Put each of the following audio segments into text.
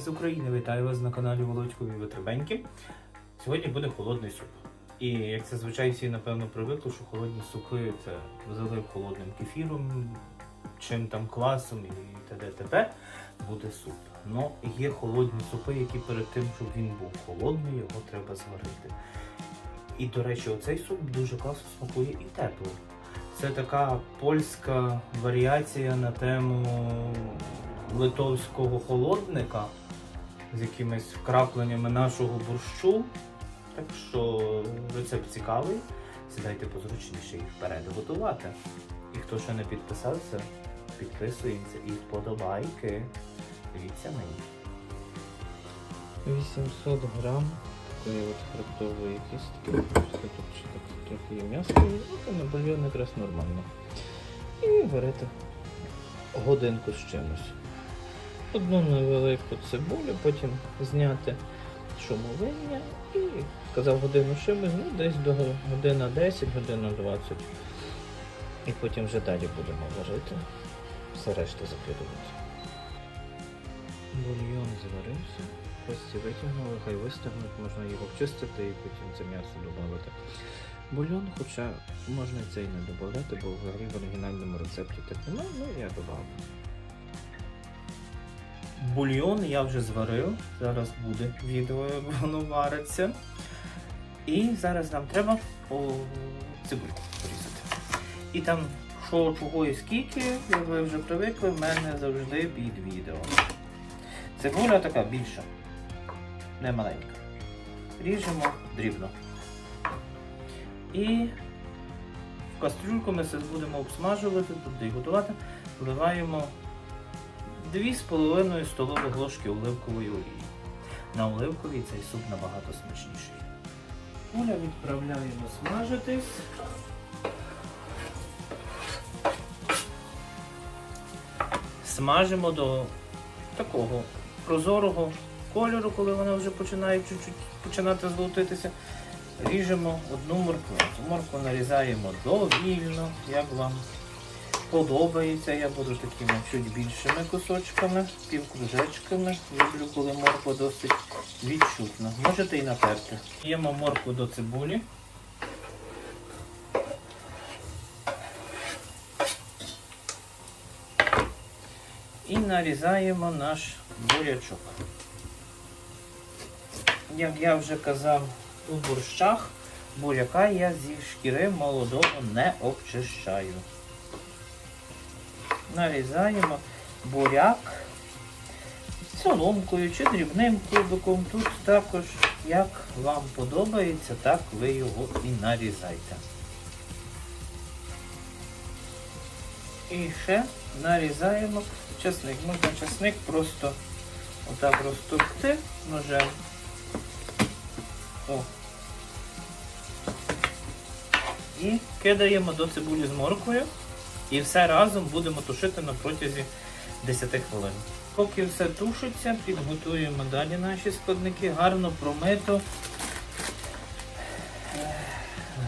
з України, вітаю вас на каналі Володькові Витребеньки. Сьогодні буде холодний суп. І як це звичайно всі напевно привикли, що холодні супи це залив холодним кефіром, чим там квасом і т.д. т.п. буде суп. Ну є холодні супи, які перед тим, щоб він був холодний, його треба зварити. І, до речі, оцей суп дуже класно смакує і тепло. Це така польська варіація на тему литовського холодника з якимись вкрапленнями нашого борщу. Так що рецепт цікавий. Сідайте позручніше і вперед готувати. І хто ще не підписався, підписуємося і вподобайки. Дивіться мені. 800 грам такої от фруктової кістки. Тут трохи є м'ясо, то на бульйон якраз нормально. І варити годинку з чимось. Одну невелику цибулю, потім зняти шумовиння і казав годину з ну десь до година 10, година 20. І потім вже далі будемо варити. Все решта закидувати. Бульйон зварився. Кості витягнули, хай вистигнуть, можна його вчистити і потім це м'ясо додати. Бульйон, хоча можна це і не додати, бо взагалі в оригінальному рецепті так немає, ну я додав. Бульйон я вже зварив. Зараз буде відео, як воно вариться. І зараз нам треба цибульку порізати. І там що, чого і скільки, як ви вже привикли, в мене завжди під відео. Цибуля така більша, не маленька. Ріжемо дрібно. І в кастрюльку ми це будемо обсмажувати, туди готувати. Вливаємо 2,5 столових ложки оливкової олії. На оливковій цей суп набагато смачніший. Куля відправляємо смажитись. Смажимо до такого прозорого кольору, коли вона вже починає починати золотитися. Ріжемо одну моркву. Моркву нарізаємо довільно, як вам подобається. Я буду такими чуть більшими кусочками, півкружечками. Люблю, коли морква досить відчутна. Можете і натерти. Даємо моркву до цибулі. І нарізаємо наш бурячок. Як я вже казав у борщах, буряка я зі шкіри молодого не обчищаю нарізаємо буряк соломкою чи дрібним кубиком. Тут також, як вам подобається, так ви його і нарізайте. І ще нарізаємо часник. Можна часник просто отак розтовкти ножем. О. І кидаємо до цибулі з морквою. І все разом будемо тушити на протязі 10 хвилин. Поки все тушиться, підготуємо далі наші складники. Гарно промито.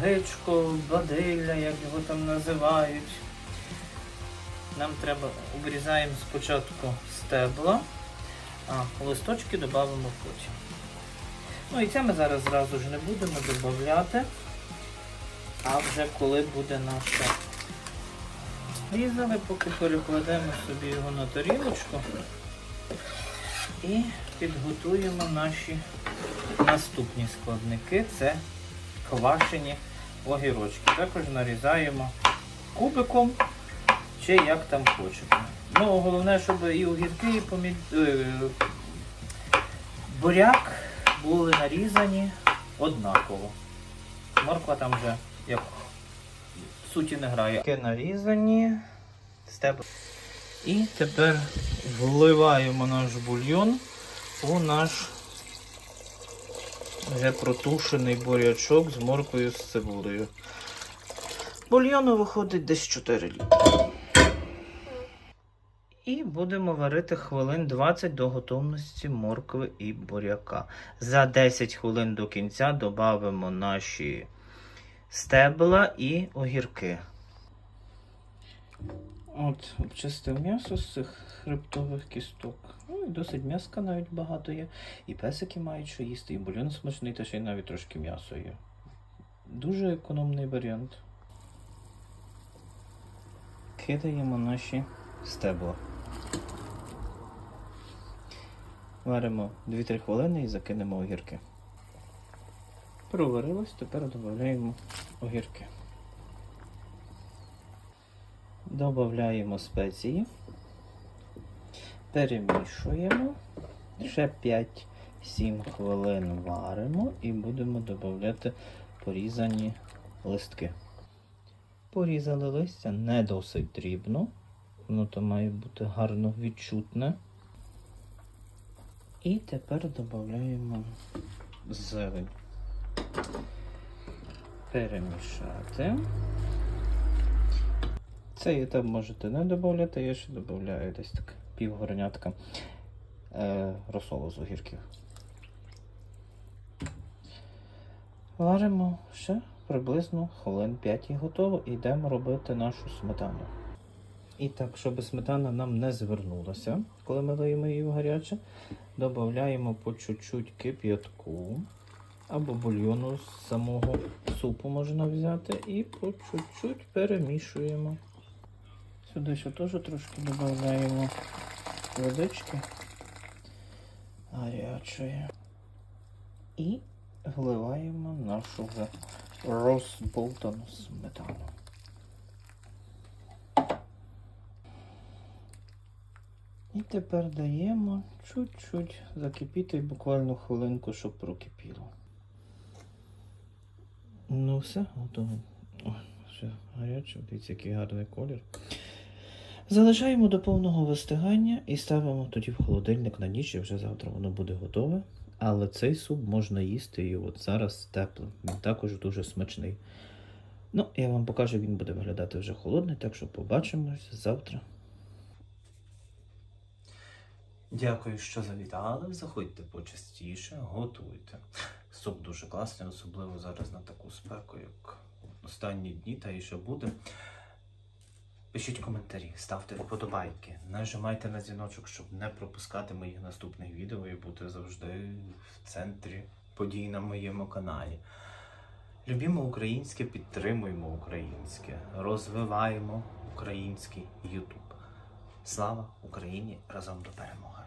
Гичко, бадилля, як його там називають. Нам треба обрізаємо спочатку стебла, а листочки додамо потім. Ну і це ми зараз зразу ж не будемо додати, а вже коли буде наша Різали, поки перекладемо собі його на тарілочку і підготуємо наші наступні складники. Це квашені огірочки. Також нарізаємо кубиком чи як там хочете. Ну, головне, щоб і огірки, і помід... е, буряк були нарізані однаково. Морква там вже як суті не грає. Таке нарізані. Стебли. І тепер вливаємо наш бульйон у наш вже протушений бурячок з моркою з цибулею. Бульйону виходить десь 4 літри. І будемо варити хвилин 20 до готовності моркви і буряка. За 10 хвилин до кінця додамо наші стебла і огірки. От, обчистив м'ясо з цих хребтових кісток. Ну і досить м'яска навіть багато є. І песики мають що їсти, і бульон смачний, та ще й навіть трошки м'ясо є. Дуже економний варіант. Кидаємо наші стебла. Варимо 2-3 хвилини і закинемо огірки. Проварилось, тепер додаємо огірки. Додаємо спеції. Перемішуємо. Ще 5-7 хвилин варимо і будемо додавати порізані листки. Порізали листя не досить дрібно. Воно то має бути гарно відчутне. І тепер додаємо зелень. Перемішати. Цей етап можете не додати, я ще додаю десь так пів горнятка е, розсолу з огірків. Варимо ще приблизно хвилин 5 і готово. І йдемо робити нашу сметану. І так, щоб сметана нам не звернулася, коли ми даємо її в гаряче, додаємо по чуть-чуть кип'ятку або бульйону з самого супу можна взяти і по чуть-чуть перемішуємо. Сюди ще теж трошки додаємо водички гарячої. І вливаємо нашу вже розболтану сметану. І тепер даємо чуть-чуть закипіти буквально хвилинку, щоб прокипіло. Ну все, готово. Ой, все гаряче, дивіться, який гарний колір. Залишаємо до повного вистигання і ставимо тоді в холодильник на ніч, і вже завтра воно буде готове. Але цей суп можна їсти і от зараз теплим. Він також дуже смачний. Ну, я вам покажу, він буде виглядати вже холодний, так що побачимось завтра. Дякую, що завітали. Заходьте почастіше, готуйте. Суп дуже класний, особливо зараз на таку спеку, як останні дні, та і ще буде. Пишіть коментарі, ставте вподобайки, нажимайте на дзвіночок, щоб не пропускати моїх наступних відео і бути завжди в центрі подій на моєму каналі. Любімо українське, підтримуємо українське, розвиваємо український Ютуб. Слава Україні! Разом до перемоги!